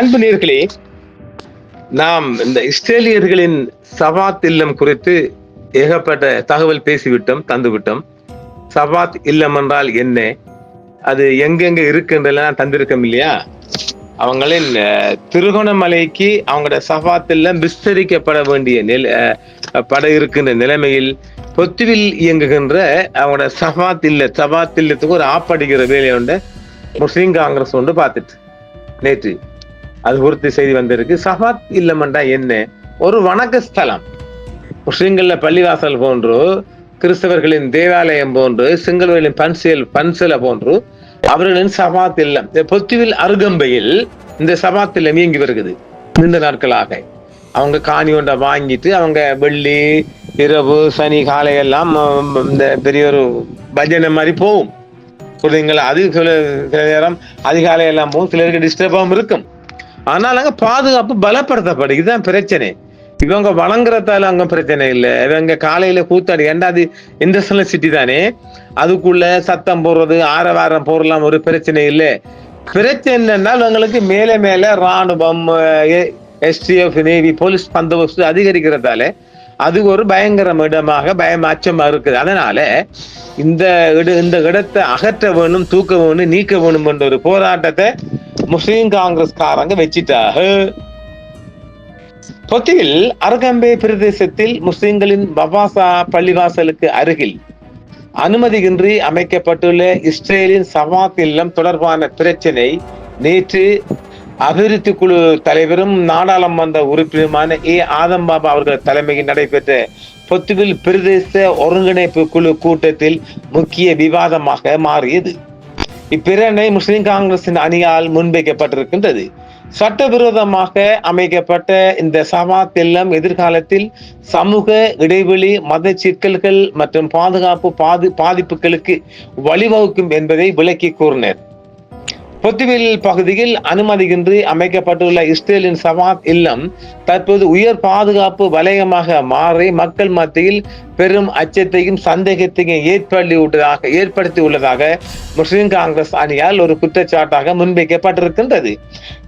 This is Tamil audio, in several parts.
அன்பு நேர்களே நாம் இந்த இஸ்ரேலியர்களின் சவாத் இல்லம் குறித்து ஏகப்பட்ட தகவல் பேசிவிட்டோம் தந்துவிட்டோம். சவாத் இல்லம் என்றால் என்ன? அது எங்கெங்க இருக்குன்றதெல்லாம் தந்திருக்கோம் இல்லையா? அவங்களின் திருகோணமலைக்கு அவங்களோட சவாத் விஸ்தரிக்கப்பட வேண்டிய நில பட இருக்கின்ற நிலைமையில் பொத்துவில் இயங்குகின்ற அவங்களோட சவாத் இல்ல சவாத் இல்லத்துக்கு ஒரு ஆப்படிக்கிற வேலையை உண்டு முஸ்லீம் காங்கிரஸ் ஒன்று பார்த்துட்டு நேற்று. அது குறித்து செய்தி வந்திருக்கு. சஃபாத் இல்லமண்டா என்ன? ஒரு வணக்க ஸ்தலம் முஸ்லிம்கள்ல பள்ளிவாசல் போன்று கிறிஸ்தவர்களின் தேவாலயம் போன்று சிங்களவர்களின் பன்சியல் பன்சில போன்று அவர்களின் சபாத் இல்லம். இந்த பொத்துவில் அருகம்பையில் இந்த சபாத் இல்லம் இயங்கி வருகிறது. நீண்ட நாட்களாக. அவங்க காணி ஒன்றை வாங்கிட்டு அவங்க வெள்ளி இரவு சனி காலை எல்லாம் இந்த பெரிய ஒரு பஜனை மாதிரி போகும். புரியுதுங்களா? அது சில சில நேரம் அதிகாலை எல்லாம் போகும். சிலருக்கு டிஸ்டர்பாகவும் இருக்கும். ஆனால் பாதுகாப்பு பலப்படுத்தப்படும் இதுதான் பிரச்சனை. இவங்க வழங்குறதால அங்க பிரச்சனை இல்லை. இவங்க காலையில கூத்தாடி ரெண்டாவது அது இண்டஸ்ட்ரியல் சிட்டி தானே? அதுக்குள்ள சத்தம் போடுறது ஆரவாரம் போடலாம் ஒரு பிரச்சனை இல்லை. பிரச்சனை என்னன்னா இவங்களுக்கு மேலே மேலே ராணுவம் எஸ்டிஎஃப் நேவி போலீஸ் பந்தோபஸ்து அதிகரிக்கிறதால அது ஒரு பயங்கரம் இடமாக பயம் அச்சமா இருக்குது. அதனால இந்த இடம் இந்த இடத்தை அகற்ற வேணும் தூக்க வேணும் நீக்க வேணும் என்ற ஒரு போராட்டத்தை முஸ்லீம் காங்கிரஸ்காரங்க வச்சிட்டாக. பொத்தியில் அரகம்பே பிரதேசத்தில் முஸ்லிம்களின் பவாசா பள்ளிவாசலுக்கு அருகில் அனுமதியின்றி அமைக்கப்பட்டுள்ள இஸ்ரேலின் சவாத் இல்லம் தொடர்பான பிரச்சனை நேற்று அபிவிருத்தி குழு தலைவரும் நாடாளுமன்ற உறுப்பினருமான ஏ. ஆதம் பாபா அவர்கள் தலைமையில் நடைபெற்ற பொத்துவில் பிரதேச ஒருங்கிணைப்பு குழு கூட்டத்தில் முக்கிய விவாதமாக மாறியது. இப்பிரணை முஸ்லிம் காங்கிரசின் அணியால் முன்வைக்கப்பட்டிருக்கின்றது. சட்டவிரோதமாக அமைக்கப்பட்ட இந்த சவாத் இல்லம் எதிர்காலத்தில் சமூக இடைவெளி மத சிக்கல்கள் மற்றும் பாதுகாப்பு பாது பாதிப்புகளுக்கு வழிவகுக்கும் என்பதை விளக்கி கூறினர். பொத்திவில் பகுதியில் அனுமதியின்றி அமைக்கப்பட்டுள்ள இஸ்ரேலின் சவாத் இல்லம் தற்போது உயர் பாதுகாப்பு வலயமாக மாறி மக்கள் மத்தியில் பெரும் அச்சத்தையும் சந்தேகத்தையும் ஏற்படுத்தியுள்ளதாக ஏற்படுத்தி உள்ளதாக முஸ்லிம் காங்கிரஸ் அணியால் ஒரு குற்றச்சாட்டாக முன்வைக்கப்பட்டிருக்கின்றது.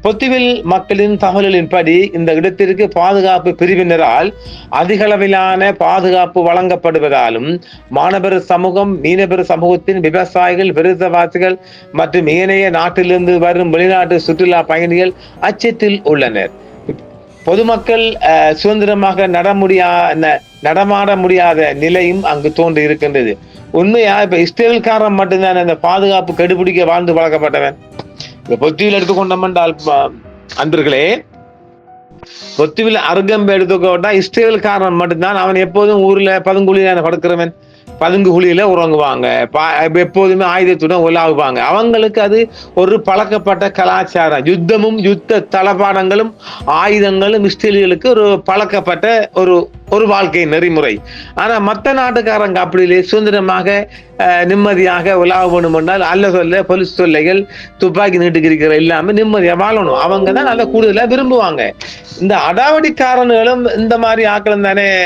பொத்துவில் மக்களின் தகவல்களின்படி இந்த இடத்திற்கு பாதுகாப்பு பிரிவினரால் அதிகளவிலான பாதுகாப்பு வழங்கப்படுவதாலும் மாணவர் சமூகம் மீனவர் சமூகத்தின் விவசாயிகள் விருதவாசிகள் மற்றும் ஏனைய நாட்டிலிருந்து வரும் வெளிநாட்டு சுற்றுலா பயணிகள் அச்சத்தில் உள்ளனர். பொதுமக்கள் அஹ், சுதந்திரமாக நட முடியா நடமாட முடியாத நிலையும் அங்கு தோன்றி இருக்கின்றது உண்மையா இப்ப இஸ்ரேல்காரன் மட்டும்தான் அந்த பாதுகாப்பு கெடுபிடிக்க வாழ்ந்து வழங்கப்பட்டவன் இந்த பொத்தியில் எடுத்துக்கொண்டோம் என்றால் ப- அன்பர்களே பொத்துவில் அருகம்பு எடுத்துக்கோட்டா இஸ்ரேல்காரன் மட்டும்தான். அவன் எப்போதும் ஊர்ல பதுங்குழியில படுக்கிறவன். பதுங்கு குழியில உறங்குவாங்க. பா- எப்போதுமே ஆயுதத்துடன் உலாவுவாங்க. அவங்களுக்கு அது ஒரு பழக்கப்பட்ட கலாச்சாரம். யுத்தமும் யுத்த தளபாடங்களும் ஆயுதங்களும் இஸ்ரேலிகளுக்கு ஒரு பழக்கப்பட்ட ஒரு ஒரு வாழ்க்கை நெறிமுறை. ஆனா மற்ற நாட்டுக்காரங்க அப்படி சுதந்திரமாக நிம்மதியாக உலாவ வேணும் என்றால் அல்ல சொல்ல பொலிஸ் தொல்லைகள் துப்பாக்கி நீட்டுக்கிற இல்லாம நிம்மதியா வாழணும். அவங்க தான் நல்லா கூடுதலா விரும்புவாங்க. இந்த அடாவடிக்காரன்களும் இந்த மாதிரி ஆக்களும் தானே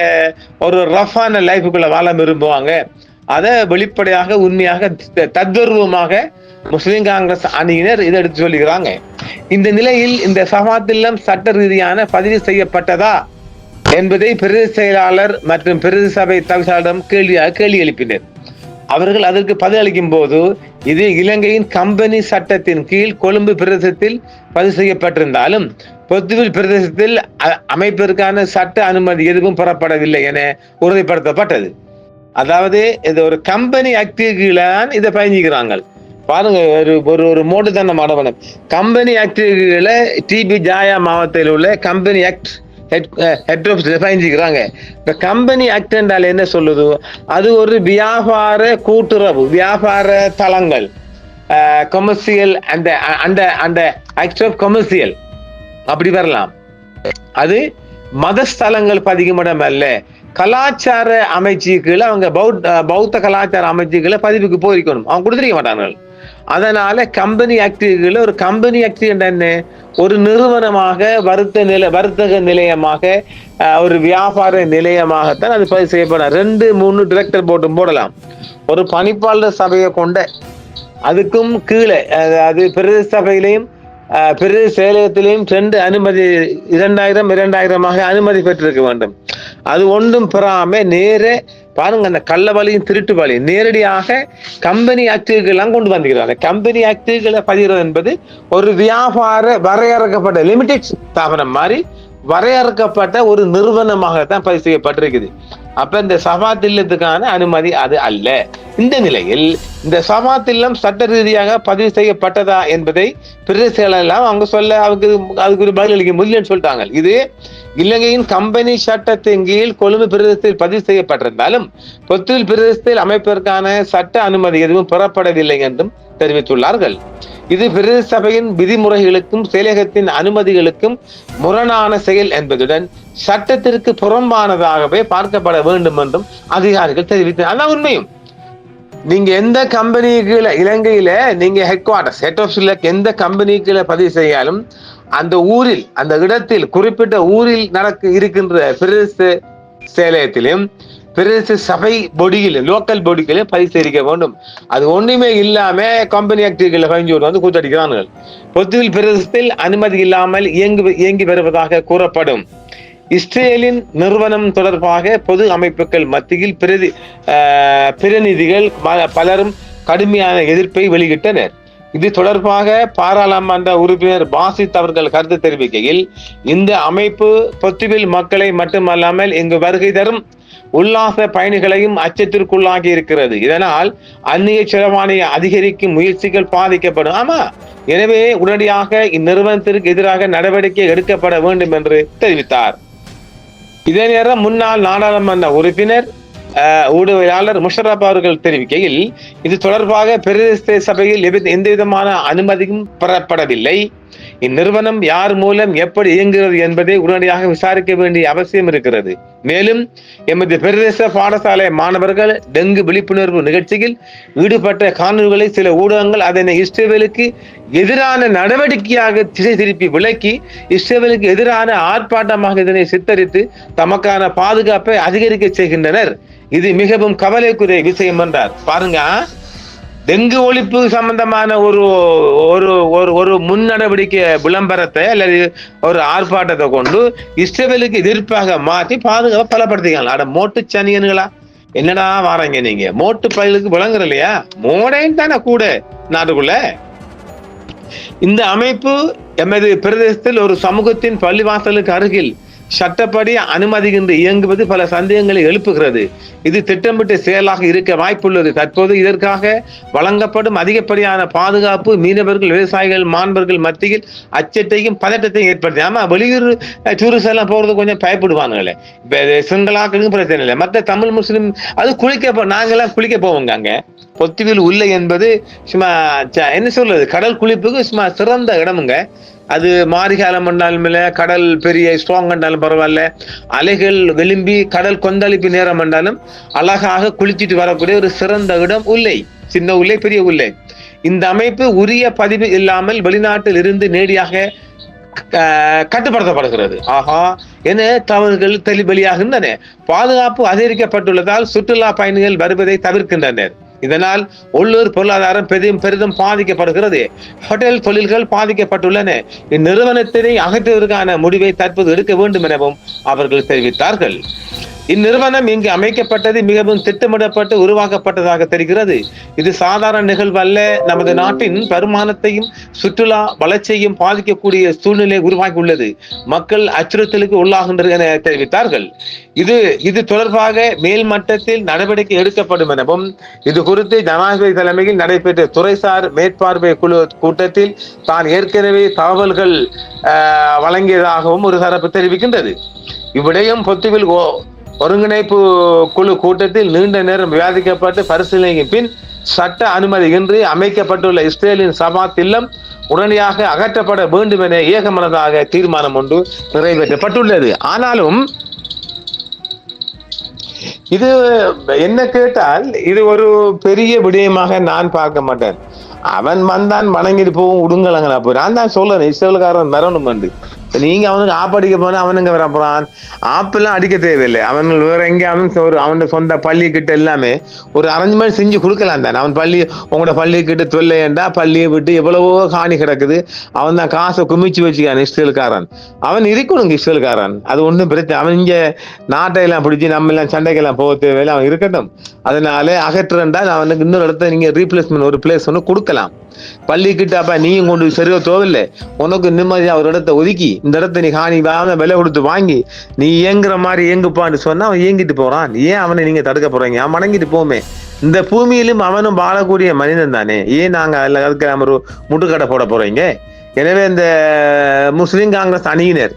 ஒரு ரஃபான லைஃபுக்குள்ள வாழ விரும்புவாங்க. அதை வெளிப்படையாக உண்மையாக த- தத்வர்வமாக முஸ்லிம் காங்கிரஸ் அணியினர் இதை எடுத்து சொல்லுகிறாங்க. இந்த நிலையில் இந்த சமாத்தில்லம் சட்ட ரீதியான பதிவு செய்யப்பட்டதா? என்பதை பிரதி செயலாளர் மற்றும் பிரதி சபை தவிசாளரிடம் கேள்வியாக கேள்வி எழுப்பினர். அவர்கள் அதற்கு பதிலளிக்கும் போது இது இலங்கையின் கம்பெனி சட்டத்தின் கீழ் கொழும்பு பிரதேசத்தில் பதிவு செய்யப்பட்டிருந்தாலும் பொத்துவில் பிரதேசத்தில் அ- சட்ட அனுமதி எதுவும் பெறப்படவில்லை என உறுதிப்படுத்தப்பட்டது. அதாவது இது ஒரு கம்பெனி ஆக்டிவிட்டியில்தான் இதை பயணிக்கிறாங்க பாருங்க ஒரு ஒரு ஒரு மோட்டுத்தனம் அடவனம் கம்பெனி ஆக்டிவிட்டியில டிபி ஜாயா மாவட்டத்தில் உள்ள கம்பெனி ஆக்ட் ஹெட் ஹெட்ரோஃப் செஞ்சுக்கிறாங்க இப்போ கம்பெனி ஆக்ட் என்றால் என்ன சொல்லுது? அது ஒரு வியாபார கூட்டுறவு வியாபார தளங்கள் uh, கொமர்சியல் அந்த அந்த அந்த ஆக்ட் ஆஃப் கொமர்சியல் அப்படி வரலாம். அது மதஸ்தலங்கள் பதிகுமிடம் அல்ல. கலாச்சார அமைச்சுக்களை அவங்க பௌத்த பௌத்த கலாச்சார அமைச்சுக்களை பதிவுக்கு போயிருக்கணும் அவங்க கொடுத்துருக்க மாட்டார்கள். அதனால கம்பெனி ஆக்டிவிட்டிகளை ஒரு கம்பெனி ஆக்டிவ் என்ன? ஒரு நிறுவனமாக வர்த்த நில வர்த்தக நிலையமாக ஒரு வியாபார நிலையமாகத்தான் அது பதிவு செய்யப்படும். ரெண்டு மூணு டிரெக்டர் போட்டும் போடலாம். ஒரு பணிப்பாளர் சபையை கொண்ட அதுக்கும் கீழே அது பிரதேச சபையிலையும் அஹ், பிரதேச செயலகத்திலேயும் ரெண்டு அனுமதி இரண்டாயிரம் இரண்டாயிரமாக அனுமதி பெற்றிருக்க வேண்டும். அது ஒன்றும் பெறாம நேர பாருங்க அந்த கள்ள வழியும் திருட்டு வழியும் நேரடியாக கம்பெனி ஆக்டிவ்கள்லாம் கொண்டு வந்திருக்கிறாங்க. கம்பெனி ஆக்டிவ்களை பதிகிறது என்பது ஒரு வியாபார வரையறுக்கப்பட்ட லிமிடெட் ஸ்தாபனம் மாதிரி வரையறுக்கப்பட்ட ஒரு நிறுவனமாகத்தான் பதிவு செய்யப்பட்டிருக்குது. அப்ப இந்த சபாத்தில்லத்துக்கான அனுமதி அது அல்ல. இந்த நிலையில் இந்த சபாத்தில்லம் சட்ட ரீதியாக பதிவு செய்யப்பட்டதா என்பதை பிரதேசங்கள் எல்லாம் அவங்க சொல்ல அவங்க அதுக்கு ஒரு பதில் அளிக்க முடியலன்னு சொல்லிட்டாங்க. இது இலங்கையின் கம்பெனி சட்டத்தின் கீழ் கொழும்பு பிரதேசத்தில் பதிவு செய்யப்பட்டிருந்தாலும் பொத்துவில் பிரதேசத்தில் அமைப்பதற்கான சட்ட அனுமதி எதுவும் பெறப்படவில்லை என்றும் தெரிவித்துள்ளார்கள். இது பிரதேச சபையின் விதிமுறைகளுக்கும் செயலகத்தின் அனுமதிகளுக்கும் முரணான செயல் என்பதுடன் சட்டத்திற்கு புறம்பானதாகவே பார்க்கப்பட வேண்டும் என்றும் அதிகாரிகள் தெரிவித்தனர். அதான் உண்மையும். நீங்க எந்த கம்பெனிக்குள்ள இலங்கையில நீங்க ஹெட் குவார்டர்ஸ் ஹெட் ஆஃபீஸ்ல எந்த கம்பெனிக்குள்ள பதிவு செய்யாலும் அந்த ஊரில் அந்த இடத்தில் குறிப்பிட்ட ஊரில் நடக்க இருக்கின்ற பிரதேச செயலகத்திலும் பிரதேச சபை பொடியிலும் லோக்கல் பொடிகளிலும் பதிவு செய்திருக்க வேண்டும். அது ஒண்ணுமே இல்லாம கம்பெனி ஆக்டிவ்களை பதிஞ்சு வந்து கூத்தடிக்கிறார்கள். பொத்துவில் பிரதேசத்தில் அனுமதி இல்லாமல் இயங்கு இயங்கி வருவதாக கூறப்படும். இஸ்ரேலின் நிறுவனம் தொடர்பாக பொது அமைப்புகள் மத்தியில் பிரதி பிரதிநிதிகள் பலரும் கடுமையான எதிர்ப்பை வெளியிட்டனர். இது தொடர்பாக பாராளுமன்ற உறுப்பினர் பாசித் அவர்கள் கருத்து தெரிவிக்கையில் இந்த அமைப்பு பொத்துவில் மக்களை மட்டுமல்லாமல் இங்கு வருகை தரும் உல்லாச பயணிகளையும் அச்சத்திற்குள்ளாகி இருக்கிறது. இதனால் அந்நிய செலவானை அதிகரிக்கும் முயற்சிகள் பாதிக்கப்படும். ஆமா எனவே உடனடியாக இந்நிறுவனத்திற்கு எதிராக நடவடிக்கை எடுக்கப்பட வேண்டும் என்று தெரிவித்தார். இதே நேரம் முன்னாள் நாடாளுமன்ற உறுப்பினர் ஊடகவியலாளர் முஷரப் அவர்கள் தெரிவிக்கையில் இது தொடர்பாக பிரதேச சபையில் எந்த விதமான அனுமதியும் பெறப்படவில்லை. இந்நிறுவனம் யார் மூலம் எப்படி இயங்குகிறது என்பதை உடனடியாக விசாரிக்க வேண்டிய அவசியம் இருக்கிறது. மேலும் எமது பிரதேச பாடசாலை மாணவர்கள் டெங்கு விழிப்புணர்வு நிகழ்ச்சியில் ஈடுபட்ட காணொலிகளை சில ஊடகங்கள் அதனை இஸ்ரேலுக்கு எதிரான நடவடிக்கையாக திசை திருப்பி விளக்கி இஸ்ரேலுக்கு எதிரான ஆர்ப்பாட்டமாக இதனை சித்தரித்து தமக்கான பாதுகாப்பை அதிகரிக்க செய்கின்றனர். இது மிகவும் கவலைக்குரிய விஷயம் என்றார். பாருங்க. டெங்கு ஒழிப்பு சம்பந்தமான ஒரு ஒரு ஒரு ஒரு முன் நடவடிக்கை விளம்பரத்தை அல்லது ஒரு ஆர்ப்பாட்டத்தை கொண்டு இஸ்ரேலுக்கு எதிர்ப்பாக மாற்றி பாதுகாப்பு பலப்படுத்திக்கலாம் அட மோட்டு சனியனுங்களா என்னடா வாரீங்க நீங்க? மோட்டு பயிலுக்கு விளங்குற இல்லையா மோடையும் தானே கூட நாட்டுக்குள்ள? இந்த அமைப்பு எமது பிரதேசத்தில் ஒரு சமூகத்தின் பள்ளிவாசலுக்கு அருகில் சட்டப்படி அனுமதிக்கின்ற இயங்குவது பல சந்தேகங்களை எழுப்புகிறது. இது திட்டமிட்ட செயலாக இருக்க வாய்ப்புள்ளது. தற்போது இதற்காக வழங்கப்படும் அதிகப்படியான பாதுகாப்பு மீனவர்கள் விவசாயிகள் மாணவர்கள் மத்தியில் அச்சத்தையும் பதட்டத்தையும் ஏற்படுத்தி. ஆமா வெளியூர் டூரிஸ்ட் எல்லாம் போறது கொஞ்சம் பயப்படுவானுங்களே. இப்ப இது பிரச்சனை இல்லை. மற்ற தமிழ் முஸ்லிம் அது குளிக்க நாங்கெல்லாம் குளிக்க போவோங்க அங்க. பொத்துவில் உள்ள என்பது சும்மா ச- என்ன சொல்றது? கடல் குளிப்புக்கு சும்மா சிறந்த இடமுங்க. அது மாரிகாலம் என்றாலும் இல்லை கடல் பெரிய ஸ்ட்ராங் என்றாலும் பரவாயில்ல. அலைகள் விளிம்பி கடல் கொந்தளிப்பு நேரம் என்றாலும் அழகாக குளிச்சிட்டு வரக்கூடிய ஒரு சிறந்த இடம் உள்ளே சின்ன உள்ளே பெரிய உள்ளே. இந்த அமைப்பு உரிய பதிவு இல்லாமல் வெளிநாட்டில் இருந்து நேடியாக கட்டுப்படுத்தப்படுகிறது. ஆஹா என தவறுகள் தெளிவெளியாகின்றன பாதுகாப்பு அதிகரிக்கப்பட்டுள்ளதால் சுற்றுலா பயணிகள் வருவதை தவிர்க்கின்றனர். இதனால் உள்ளூர் பொருளாதாரம் பெரிதும் பெரிதும் பாதிக்கப்படுகிறது. ஹோட்டல் தொழில்கள் பாதிக்கப்பட்டுள்ளன. இந்நிறுவனத்தினை அகற்றுவதற்கான முடிவை தற்போது எடுக்க வேண்டும் எனவும் அவர்கள் தெரிவித்தார்கள். இந்நிறுவனம் இங்கு அமைக்கப்பட்டது மிகவும் திட்டமிடப்பட்டு உருவாக்கப்பட்டதாக தெரிகிறது. இது சாதாரண நிகழ்வு அல்ல. நமது நாட்டின் வருமானத்தையும் சுற்றுலா வளர்ச்சியையும் பாதிக்கக்கூடிய சூழ்நிலை உருவாகியுள்ளது. மக்கள் அச்சுறுத்தலுக்கு உள்ளாகின்றனர் என தெரிவித்தார்கள். இது இது தொடர்பாக மேல் மட்டத்தில் நடவடிக்கை எடுக்கப்படும் எனவும் இது குறித்து ஜனாதிபதி தலைமையில் நடைபெற்ற துறைசார் மேற்பார்வை குழு கூட்டத்தில் தான் ஏற்கனவே தகவல்கள் ஆஹ், வழங்கியதாகவும் ஒரு தரப்பு தெரிவிக்கின்றது. இவ்விடயம் பொத்துவில் ஒருங்கிணைப்பு குழு கூட்டத்தில் நீண்ட நேரம் விவாதிக்கப்பட்டு பரிசீலனைக்கு பின் சட்ட அனுமதியின்றி அமைக்கப்பட்டுள்ள இஸ்ரேலின் சபாத் இல்லம் உடனடியாக அகற்றப்பட வேண்டும் என ஏகமனதாக தீர்மானம் ஒன்று நிறைவேற்றப்பட்டுள்ளது. ஆனாலும் இது என்ன கேட்டால் இது ஒரு பெரிய விடயமாக நான் பார்க்க மாட்டேன். அவன் வந்தான் வணங்கிட்டு போவும் உடுங்கலங்களா போய். நான் தான் சொல்றேன் இஸ்ரேல்காரன் மரணம் என்று. நீங்க அவனுக்கு ஆப் அடிக்க போனா அவனுங்க வர போறான் ஆப்பெல்லாம் அடிக்க தேவையில்லை. அவன் வேற எங்கேயாவது ஒரு அவன் சொந்த பள்ளி கிட்ட எல்லாமே ஒரு அரேஞ்ச்மெண்ட் செஞ்சு கொடுக்கலாம் தானே. அவன் பள்ளி உங்களோட பள்ளி கிட்ட தொல்லையண்டா பள்ளியை விட்டு எவ்வளவோ காணி கிடக்குது. அவன் தான் காசை குமிச்சு வச்சுக்கான் இஸ்ரேல்காரன் அவன் இருக்கணும் இஸ்ரேல்காரன் அது ஒன்றும் பிரச்சனை அவன் இங்க நாட்டை எல்லாம் பிடிச்சி நம்ம எல்லாம் சண்டைக்கெல்லாம் போக தேவையில்லை. அவன் இருக்கட்டும். அதனால அகற்றுறண்டா அவனுக்கு இன்னொரு இடத்த நீங்க ரீப்ளேஸ்மெண்ட் ஒரு பிளேஸ் ஒன்று கொடுக்கலாம். பள்ளி கிட்ட அப்ப நீயும் கொண்டு சரியா தோவில்லை. உனக்கு நிம்மதியா ஒரு இடத்த ஒதுக்கி இந்த இடத்த நீ ஹானி வாங்க விலை கொடுத்து வாங்கி நீ இயங்குற மாதிரி இயங்குப்பான்னு சொன்னா அவன் இயங்கிட்டு போறான். ஏன் அவனை நீங்க தடுக்க போறீங்க? அவன் மடங்கிட்டு போமே. இந்த பூமியிலும் அவனும் வாழக்கூடிய மனிதன் தானே. ஏன் நாங்க அதுல அதுக்கு நம்ம ஒரு முட்டுக்கடை போட போறீங்க? எனவே இந்த முஸ்லீம் காங்கிரஸ் அணியினர்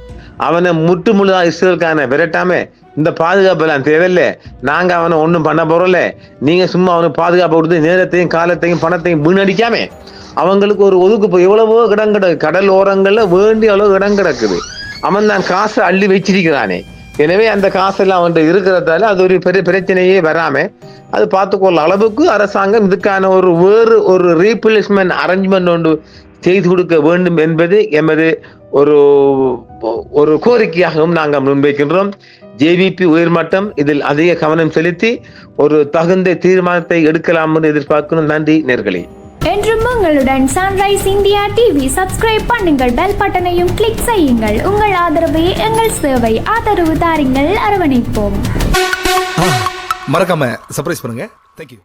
அவனை முட்டு முழுதா இஸ்ரேலுக்கான விரட்டாம இந்த பாதுகாப்பு எல்லாம் தேவையில்லை. நாங்க அவனை ஒண்ணும் பண்ண போறோம்ல. நீங்க சும்மா அவனுக்கு பாதுகாப்பு கொடுத்து நேரத்தையும் காலத்தையும் பணத்தையும் வீணடிக்காம அவங்களுக்கு ஒரு ஒதுக்கு இப்போ எவ்வளவோ இடம் கிடக்கு. கடல் ஓரங்கள்ல வேண்டிய அளவு இடம் கிடக்குது. அவன் தான் காசை அள்ளி வச்சிருக்கிறானே. எனவே அந்த காசெல்லாம் அவன்கிட்ட இருக்கிறதால அது ஒரு பெரிய பிரச்சனையே வராம அது பார்த்துக்கொள்ள அளவுக்கு அரசாங்கம் இதுக்கான ஒரு வேறு ஒரு ரீப்ளேஸ்மெண்ட் அரேஞ்ச்மெண்ட் ஒன்று செய்து கொடுக்க வேண்டும் என்பது எமது ஒரு ஒரு கோரிக்கையாகவும் நாங்கள் முன்வைக்கின்றோம் ஜேவிபி உயர்மட்டம் இதில் அதிக கவனம் செலுத்தி ஒரு தகுந்த தீர்மானத்தை எடுக்கலாம் என்று எதிர்பார்க்கணும் நன்றி நேர்களே. என்றும் உங்களுடன் சன்ரைஸ் இந்தியா டிவி சப்ஸ்கிரைப் பண்ணுங்கள். பெல் பட்டனையும் கிளிக் செய்யுங்கள். உங்கள் ஆதரவே எங்கள் சேவை ஆதரவு தாருங்கள். அரவணைப்போம். மறக்காம சர்ப்ரைஸ் பண்ணுங்க. தேங்க்யூ